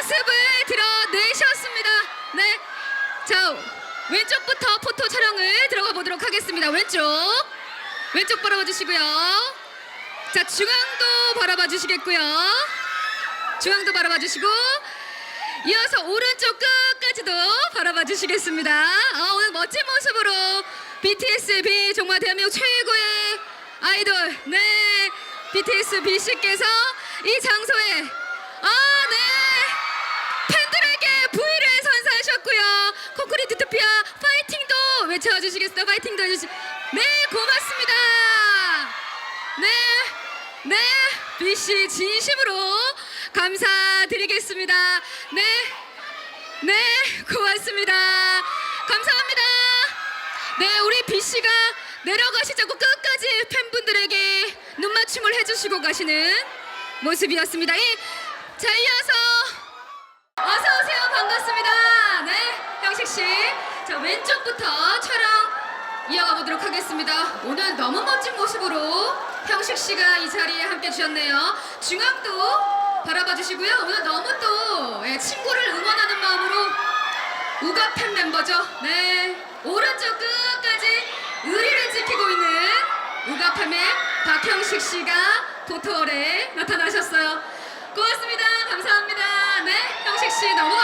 모습을 드러내셨습니다. 네. 자, 왼쪽부터 포토 촬영을 들어가 보도록 하겠습니다. 왼쪽. 왼쪽 바라봐 주시고요. 자, 중앙도 바라봐 주시겠고요. 중앙도 바라봐 주시고 이어서 오른쪽 끝까지도 바라봐 주시겠습니다. 아, 오늘 멋진 모습으로 BTS B 정말 대한민국 최고의 아이돌 네 BTS B 씨께서 이 장소에 외쳐주시겠어요? 파이팅도 해주시. 네 고맙습니다. 네, 네, 비씨 진심으로 감사드리겠습니다. 네, 네, 고맙습니다. 감사합니다. 네, 우리 비씨가 내려가시자고 끝까지 팬분들에게 눈맞춤을 해주시고 가시는 모습이었습니다. 이, 자, 이어서 어서 오세요. 반갑습니다. 네, 형식 씨. 자, 왼쪽부터 촬영 이어가 보도록 하겠습니다. 오늘 너무 멋진 모습으로 형식 씨가 이 자리에 함께 주셨네요. 중앙도 바라봐 주시고요. 오늘 너무 또 예, 친구를 응원하는 마음으로 우가 팬 멤버죠. 네. 오른쪽 끝까지 의리를 지키고 있는 우가 팬의 박형식 씨가 포토월에 나타나셨어요. 고맙습니다. 감사합니다. 네. 형식 씨 너무.